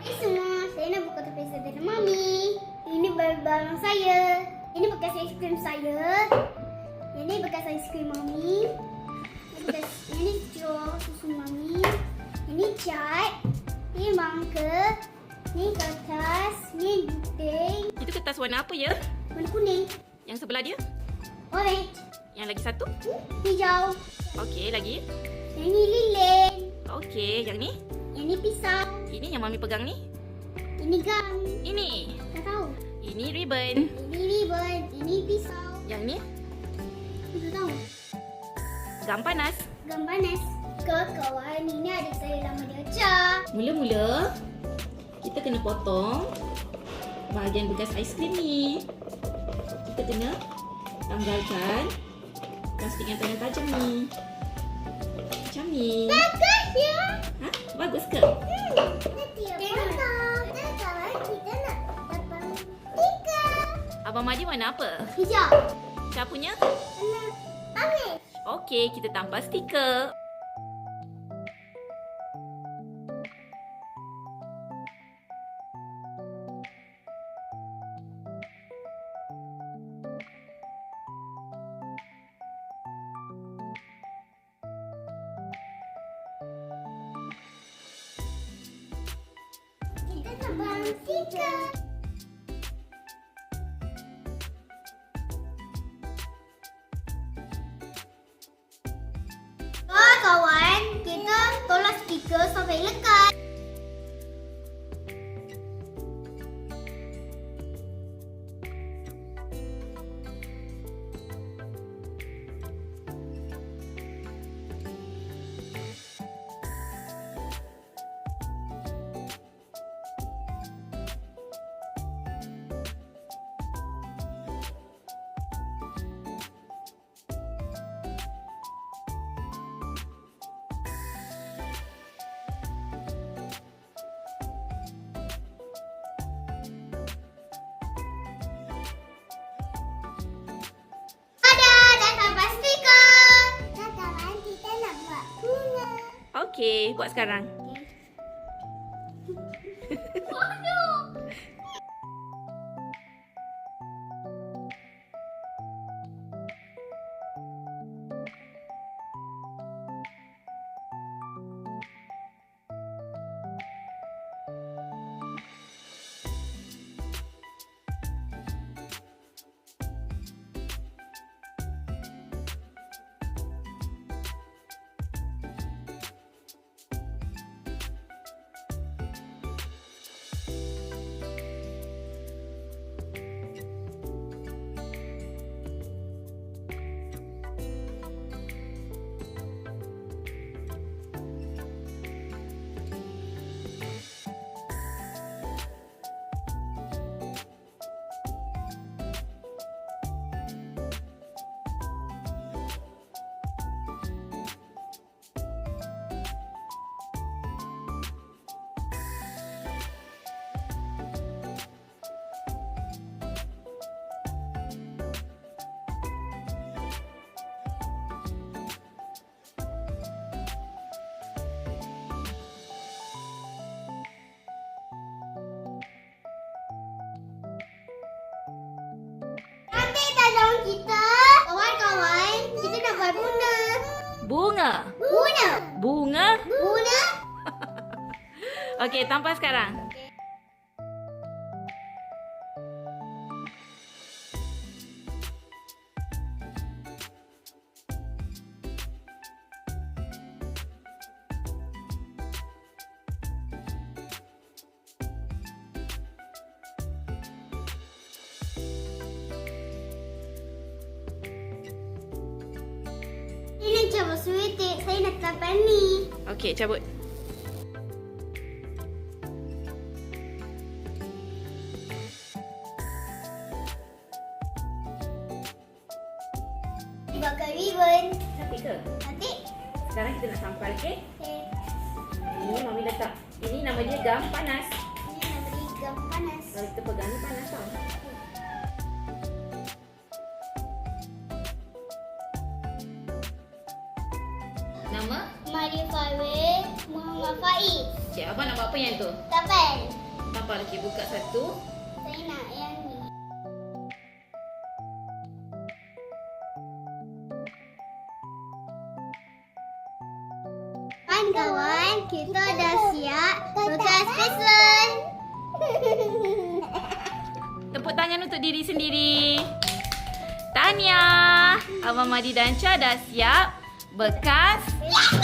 Hai semua, saya nak buka topik sederhana Mami. Ini barang saya. Ini bekas aiskrim saya. Ini bekas aiskrim Mami. Ini bekas ini straw susu Mami. Ini cat. Ini mangka. Ini kertas. Ini gunting. Itu kertas warna apa ya? Warna kuning. Yang sebelah dia? Orange. Yang lagi satu? Hijau. Okey, lagi. Ini lilin. Okey, yang ni? Ini pisau. Ini yang mami pegang ni? Ini gam. Ini. Tak tahu. Ini ribbon. Ini ribbon. Ini pisau. Yang ni? Aku tak tahu. Gam panas. Gam panas. Kawan, ini adik saya lama dia Acah. Mula-mula, kita kena potong bahagian bekas aiskrim ni. Kita kena tanggalkan plastik yang tengah tajam ni. Macam ni. Bagus ya. Bagus ke? Abang Madi warna apa? Hijau. Siapa punya? Warna orange. Okey, kita tambah stiker. Kawan, kita tolak stiker sampai lekat. Okey, buat sekarang. Bunga. Bunga. Bunga. Bunga. Okey, tampal sekarang. Ini cabut sweetie. Saya nak tambah ni. Okey, cabut. Bakar ribbon. Cantik ke? Nanti. Sekarang kita nak tampal, okey? Okay. Ini mami letak. Ini nama dia gam panas. Ini nak beri gam panas. Kalau kita pegang Abang Faiz. Cik Abang nak buat apa yang tu? Tapel. Nampak lagi buka satu. Saya nak yang ni. Kawan-kawan, kita dah siap bekas pesan. Tepuk tangan untuk diri sendiri. Tahniah. Abang Madi dan Cha dah siap bekas Pesan.